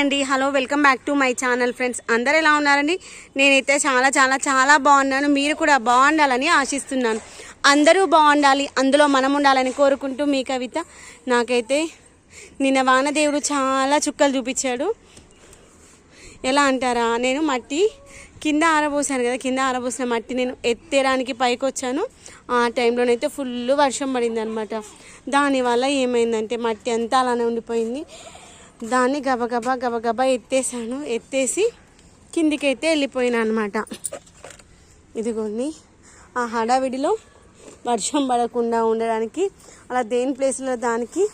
అండి. Hello welcome back to my channel friends. అందరు ఎలా ఉన్నారండి? నేనైతే చాలా చాలా చాలా బాగున్నాను. మీరు కూడా బాగుండాలని ఆశిస్తున్నాను. అందరూ బాగుండాలి. అందులో మనం ఉండాలని కోరుకుంటూ మీ కవిత నాకైతే నిన్న వానదేవుడు చాలా చుక్కలు చూపించాడు. ఎలా అంటారా? నేను మట్టి కింద ఆరబోసాను కదా కింద ఆరబోసిన మట్టి నేను ఎత్తేయడానికి పైకి వచ్చాను ఆ టైంలోనైతే ఫుల్ వర్షం పడింది అనమాట దానివల్ల ఏమైందంటే మట్టి అంతా అలానే ఉండిపోయింది. దాన్ని గబగబా గబగబా ఎత్తేసాను. ఎత్తేసి కిందికైతే వెళ్ళిపోయినా అనమాట ఇదిగోండి. ఆ హడావిడిలో వర్షం పడకుండా ఉండడానికి అలా దేని ప్లేస్లో దానికి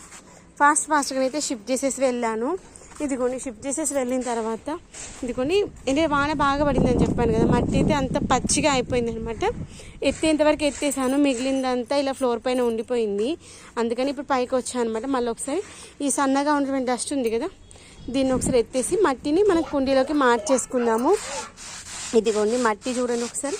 ఫాస్ట్ ఫాస్ట్గా అయితే షిఫ్ట్ చేసేసి వెళ్ళాను. ఇదిగోండి షిఫ్ట్ చేసేసి వెళ్ళిన తర్వాత ఇదిగోండి అంటే వాన బాగా పడిందని చెప్పాను కదా మట్టి అయితే అంత పచ్చిగా అయిపోయింది అనమాట ఎత్తేంతవరకు ఎత్తేసాను మిగిలిందంతా ఇలా ఫ్లోర్ పైన ఉండిపోయింది. అందుకని ఇప్పుడు పైకి వచ్చాను అనమాట మళ్ళీ ఒకసారి ఈ సన్నగా ఉన్నటువంటి డస్ట్ ఉంది కదా దీన్ని ఒకసారి ఎత్తేసి మట్టిని మనం కుండీలోకి మార్చేసుకుందాము. ఇదిగోండి మట్టి చూడండి ఒకసారి.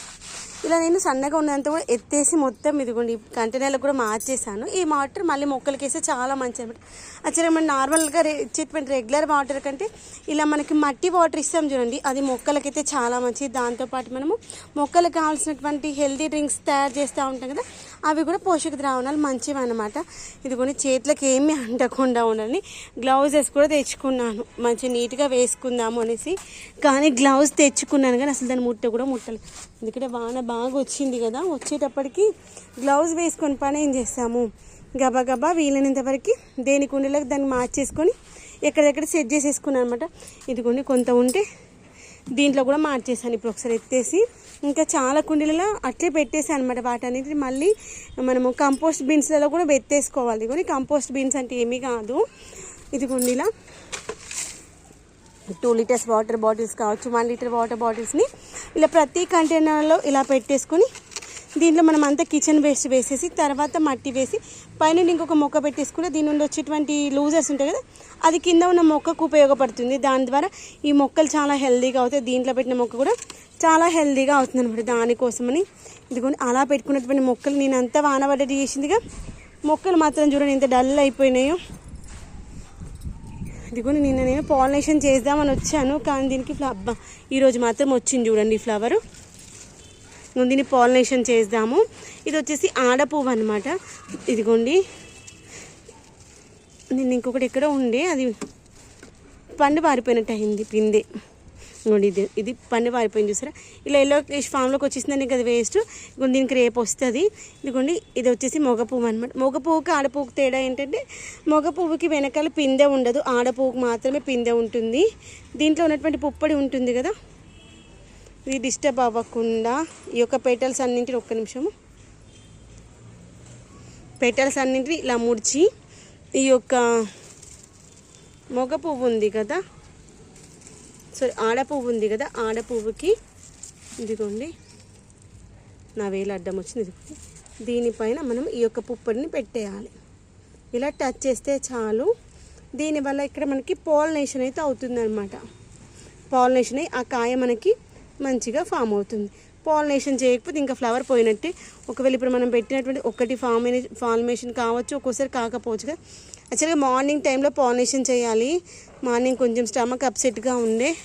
ఇలా నేను సన్నగా ఉన్నంత కూడా ఎత్తేసి మొత్తం ఇదిగోండి కంటైనర్లకు కూడా మార్చేసాను ఈ వాటర్ మళ్ళీ మొక్కలకి వేస్తే చాలా మంచి అనమాట యాక్చువల్గా మనం నార్మల్గా ఇచ్చేటువంటి రెగ్యులర్ వాటర్ కంటే ఇలా మనకి మట్టి వాటర్ ఇస్తాం చూడండి అది మొక్కలకైతే చాలా మంచిది. దాంతోపాటు మనము మొక్కలకు కావాల్సినటువంటి హెల్తీ డ్రింక్స్ తయారు చేస్తూ ఉంటాం కదా అవి కూడా పోషక ద్రావణాలు మంచివి అనమాట ఇదిగోండి చేతులకు ఏమీ అంటకుండా ఉండాలని గ్లౌజెస్ కూడా తెచ్చుకున్నాను. మంచి నీట్గా వేసుకుందాము అనేసి కానీ గ్లౌజ్ తెచ్చుకున్నాను కానీ అసలు దాన్ని ముట్ట కూడా ముట్టలేదు. ఎందుకంటే వాన బాగా వచ్చింది కదా వచ్చేటప్పటికి గ్లౌజ్ వేసుకొని పని ఏం చేస్తాము? గబా గబా వీలైనంత వరకు దేని కుండీలకు దాన్ని మార్చేసుకొని ఎక్కడెక్కడ సెట్ చేసేసుకున్నాను అనమాట ఇదిగోండి కొంత ఉంటే దీంట్లో కూడా మార్చేసాను ఇప్పుడు ఒకసారి ఎత్తేసి ఇంకా చాలా కుండీలలో అట్లే పెట్టేసాను అనమాట వాటన్నిటిని. మళ్ళీ మనము కంపోస్ట్ బీన్స్లలో కూడా పెట్టేసుకోవాలి. ఇదిగోని కంపోస్ట్ బీన్స్ అంటే ఏమీ కాదు. ఇదిగోండి ఇలా టూ లీటర్స్ వాటర్ బాటిల్స్ కావచ్చు వన్ లీటర్ వాటర్ బాటిల్స్ని ఇలా ప్రతి కంటైనర్లో ఇలా పెట్టేసుకొని దీంట్లో మనం అంతా కిచెన్ వేస్ట్ వేసేసి తర్వాత మట్టి వేసి పైన ఇంకొక మొక్క పెట్టేసుకుంటే దీని నుండి వచ్చేటువంటి లూజర్స్ ఉంటాయి కదా అది కింద ఉన్న మొక్కకు ఉపయోగపడుతుంది. దాని ద్వారా ఈ మొక్కలు చాలా హెల్దీగా అవుతాయి. దీంట్లో పెట్టిన మొక్క కూడా చాలా హెల్దీగా అవుతుంది అనమాట దానికోసమని. ఇదిగోండి అలా పెట్టుకున్నటువంటి మొక్కలు నేను అంతా వానబడ్డది చేసిందిగా మొక్కలు మాత్రం చూడండి ఎంత డల్ అయిపోయినాయో. ఇదిగో నిన్న నేను పాలినేషన్ చేద్దామని వచ్చాను కానీ దీనికి అబ్బా ఈరోజు మాత్రం వచ్చింది చూడండి ఈ ఫ్లవరు దీన్ని పాలినేషన్ చేద్దాము. ఇది వచ్చేసి ఆడ పువ్వు అనమాట ఇదిగోండి. నేను ఇంకొకటి ఎక్కడ ఉండే అది పండు పారిపోయినట్టు అయింది పిందే ఇదిగోండి ఇది. ఇది పన్ను పారిపోయింది చూసారా? ఇలా ఎల్లో ఫామ్లోకి వచ్చేసిందని కదా వేస్ట్ ఇదిగోండి దీనికి రేపు వస్తుంది. ఇదిగోండి ఇది వచ్చేసి మొగ పువ్వు అనమాట మొగ పువ్వుకి ఆడపువ్వుకి తేడా ఏంటంటే మొగ పువ్వుకి వెనకాల పిందె ఉండదు. ఆడపువ్వుకి మాత్రమే పిందె ఉంటుంది. దీంట్లో ఉన్నటువంటి పుప్పడి ఉంటుంది కదా? ఇది డిస్టర్బ్ అవ్వకుండా ఈ యొక్క పెటల్స్ అన్నింటిని ఒక్క నిమిషము. పెటల్స్ అన్నింటిని ఇలా ముడిచి ఈ యొక్క మొగ పువ్వు ఉంది కదా? సారీ ఆడ పువ్వు ఉంది కదా ఆడ పువ్వుకి ఇదిగోండి. నా వేలు అడ్డం వచ్చింది ఇదిగోండి దీనిపైన మనం ఈ యొక్క పుప్పడిని పెట్టేయాలి. ఇలా టచ్ చేస్తే చాలు. దీనివల్ల ఇక్కడ మనకి పాలినేషన్ అయితే అవుతుందన్నమాట. పాలినేషన్ అయ్యి ఆ కాయ మనకి మంచిగా ఫామ్ అవుతుంది. పాలినేషన్ చేయకపోతే ఇంకా ఫ్లవర్ పోయినట్టే. ఒకవేళ ఇప్పుడు మనం పెట్టినటువంటి ఒకటి ఫార్మినే ఫార్మేషన్ కావచ్చు ఒక్కోసారి కాకపోవచ్చు కదా. యాక్చువల్గా మార్నింగ్ టైంలో పాలినేషన్ చేయాలి. మార్నింగ్ కొంచెం స్టమక్ అప్సెట్గా ఉండే.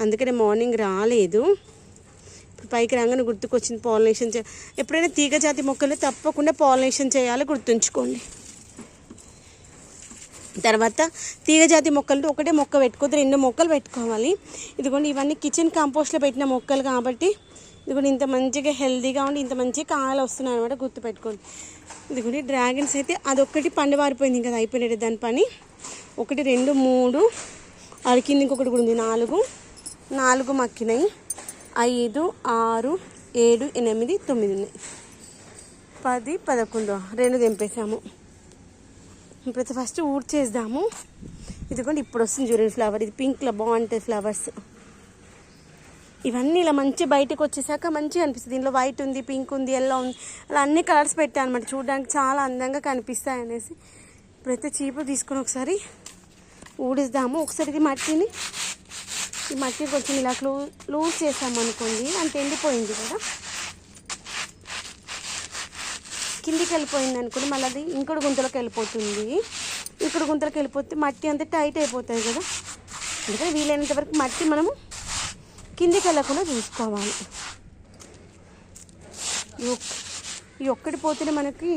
అందుకనే మార్నింగ్ రాలేదు. ఇప్పుడు పైకి రాగానే గుర్తుకొచ్చింది పాలినేషన్ చే ఎప్పుడైనా తీగ జాతి మొక్కలు తప్పకుండా పాలినేషన్ చేయాలి గుర్తుంచుకోండి. తర్వాత తీగజాతి మొక్కలు ఒకటే మొక్క పెట్టుకోవద్దు రెండు మొక్కలు పెట్టుకోవాలి. ఇదిగోండి ఇవన్నీ కిచెన్ కాంపోస్ట్లో పెట్టిన మొక్కలు కాబట్టి ఇదిగోండి ఇంత మంచిగా హెల్దీగా ఉండి ఇంత మంచిగా కాయలు వస్తున్నాయి అనమాట గుర్తుపెట్టుకోండి. ఇదిగోండి డ్రాగన్స్ అయితే అదొక్కటి పండు వారిపోయింది ఇంకా అయిపోయినట్టు దాని పని. ఒకటి రెండు మూడు అరికింది ఇంకొకటి కూడా ఉంది నాలుగు. నాలుగు మక్కినాయి. ఐదు ఆరు ఏడు ఎనిమిది తొమ్మిది ఉన్నాయి. పది పదకొండు రెండు తెంపేసాము ఇప్పుడు ఫస్ట్ ఊడ్చేద్దాము ఇదిగోండి ఇప్పుడు వస్తుంది చూడండి ఫ్లవర్ ఇది పింక్లో బాగుంటుంది ఫ్లవర్స్ ఇవన్నీ ఇలా మంచి బయటకు వచ్చేసాక మంచిగా అనిపిస్తుంది. దీంట్లో వైట్ ఉంది పింక్ ఉంది ఎల్లో ఉంది. అలా అన్ని కలర్స్ పెట్టాను అనమాట చూడడానికి చాలా అందంగా కనిపిస్తాయి అనేసి. ఇప్పుడైతే చీపు తీసుకొని ఒకసారి ఊడిద్దాము. ఒకసారి ఇది మట్టిని ఈ మట్టిని కొంచెం ఇలా లూ లూజ్ చేసాము అనుకోండి అంత ఎండిపోయింది కదా. కిందికి వెళ్ళిపోయింది అనుకోండి మళ్ళీ అది ఇంకొక గుంతలోకి వెళ్ళిపోతుంది. ఇక్కడ గుంతలోకి వెళ్ళిపోతే మట్టి అంతా టైట్ అయిపోతుంది కదా. అందుకని వీలైనంత వరకు మట్టి మనము కిందికి వెళ్ళకుండా చూసుకోవాలి. ఈ ఈ ఒక్కటి పోతేనే మనకి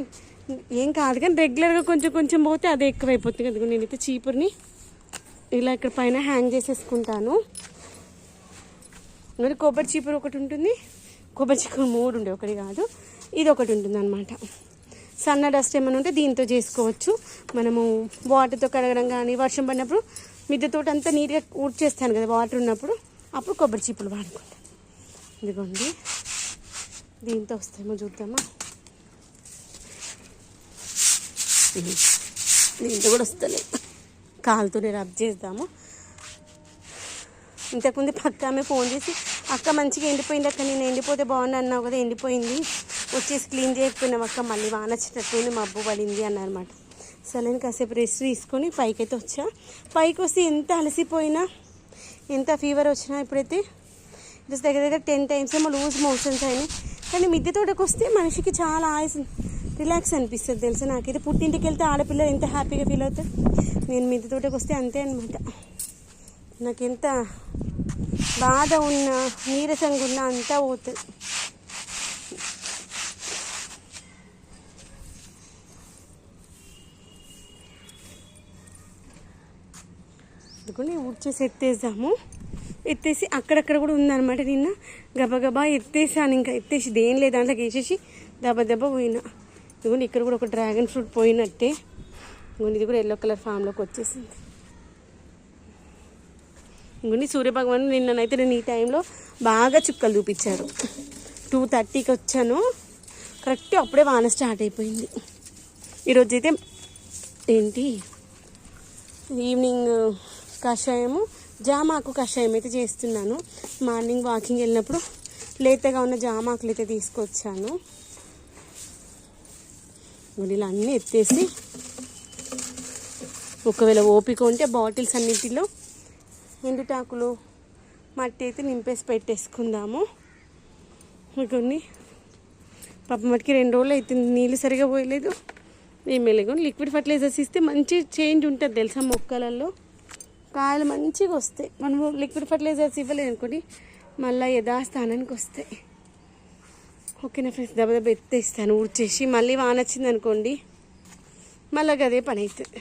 ఏం కాదు కానీ రెగ్యులర్గా కొంచెం కొంచెం పోతే అదే ఎక్కువైపోతుంది కదా. నేనైతే చీపుర్ని ఇలా ఇక్కడ పైన హ్యాంగ్ చేసేసుకుంటాను. మరి కొబ్బరి చీపురు ఒకటి ఉంటుంది. కొబ్బరి చీపురు మూడు ఉండే ఒకటి కాదు. ఇది ఒకటి ఉంటుంది అనమాట సన్న డస్ట్ ఏమైనా ఉంటే దీంతో చేసుకోవచ్చు. మనము వాటర్తో కడగడం కానీ వర్షం పడినప్పుడు మిద్దె తోట అంతా నీట్గా ఊడ్చేస్తాను కదా వాటర్ ఉన్నప్పుడు. అప్పుడు కొబ్బరి చీపులు వాడుకుంటాను ఇదిగోండి. దీంతో వస్తామో చూద్దామా? దీంతో కూడా వస్తలే. కాలుతోనే రబ్ చేద్దాము. ఇంతకుముందు పక్క ఆమె ఫోన్ చేసి అక్క మంచిగా ఎండిపోయింది అక్క నేను ఎండిపోతే బాగుంది అన్నావు కదా ఎండిపోయింది. వచ్చేసి క్లీన్ చేయకపోయినావు అక్క మళ్ళీ వాన వచ్చినట్టుంది మబ్బు పడింది అన్నమాట సరే నేను కాసేపు రెస్ట్ తీసుకొని పైకి అయితే వచ్చా. పైకి వస్తే ఎంత అలసిపోయినా ఎంత ఫీవర్ వచ్చినా ఇప్పుడైతే జస్ట్ దగ్గర దగ్గర టెన్ టైమ్స్ ఏమో లూజ్ మోషన్స్ అయినాయి. కానీ మిద్దె తోటకు వస్తే మనిషికి చాలా ఆయుస్ రిలాక్స్ అనిపిస్తుంది తెలుసా నాకైతే. పుట్టింటికి వెళ్తే ఆడపిల్లలు ఎంత హ్యాపీగా ఫీల్ అవుతారు. నేను మిద్దె తోటకు వస్తే అంతే అనమాట నాకు ఎంత బాధ ఉన్నా నీరసంగా ఉన్నా అంతా పోతుంది. అనుకుని ఊడ్చేసి ఎత్తేసాము. ఎత్తేసి అక్కడక్కడ కూడా ఉందన్నమాట నిన్న. గబగబా ఎత్తేసాను ఇంకా. ఎత్తేసి దేం లేదు దాంట్లోకి వేసేసి దెబ్బ దెబ్బ పోయినా. ఇదిగోండి ఇక్కడ కూడా ఒక డ్రాగన్ ఫ్రూట్ పోయినట్టే. ఇదిగోండి ఇది కూడా ఎల్లో కలర్ ఫామ్లోకి వచ్చేసింది. ఇంకొన్ని సూర్యభగవాన్ నిన్ననైతే నేను ఈ టైంలో బాగా చుక్కలు చూపించారు. టూ థర్టీకి వచ్చాను. కరెక్ట్ అప్పుడే వాన స్టార్ట్ అయిపోయింది. ఈరోజైతే ఏంటి? ఈవినింగ్ కషాయము జామాకు కషాయం అయితే చేస్తున్నాను. మార్నింగ్ వాకింగ్ వెళ్ళినప్పుడు లేతగా ఉన్న జామాకులు అయితే తీసుకొచ్చాను. ఇలా అన్నీ ఎత్తేసి ఒకవేళ ఓపిక ఉంటే బాటిల్స్ అన్నిటిలో ఎండుటాకులు మట్టి అయితే నింపేసి పెట్టేసుకుందాము. కొన్ని పాప మట్టికి రెండు రోజులు అవుతుంది నీళ్ళు సరిగా పోయలేదు. ఏమీ లేదు లిక్విడ్ ఫర్టిలైజర్స్ ఇస్తే మంచి చేంజ్ ఉంటుంది తెలుసా మొక్కలలో. కాయలు మంచిగా వస్తాయి. మనము లిక్విడ్ ఫర్టిలైజర్స్ ఇవ్వలేదు అనుకోండి మళ్ళీ యథాస్థానానికి వస్తాయి. ఓకేనా ఫ్రెండ్స్ దెబ్బ దెబ్బ ఎత్తేస్తాను ఊడ్చేసి. మళ్ళీ వాన వచ్చింది అనుకోండి మళ్ళీ అదే పని అవుతుంది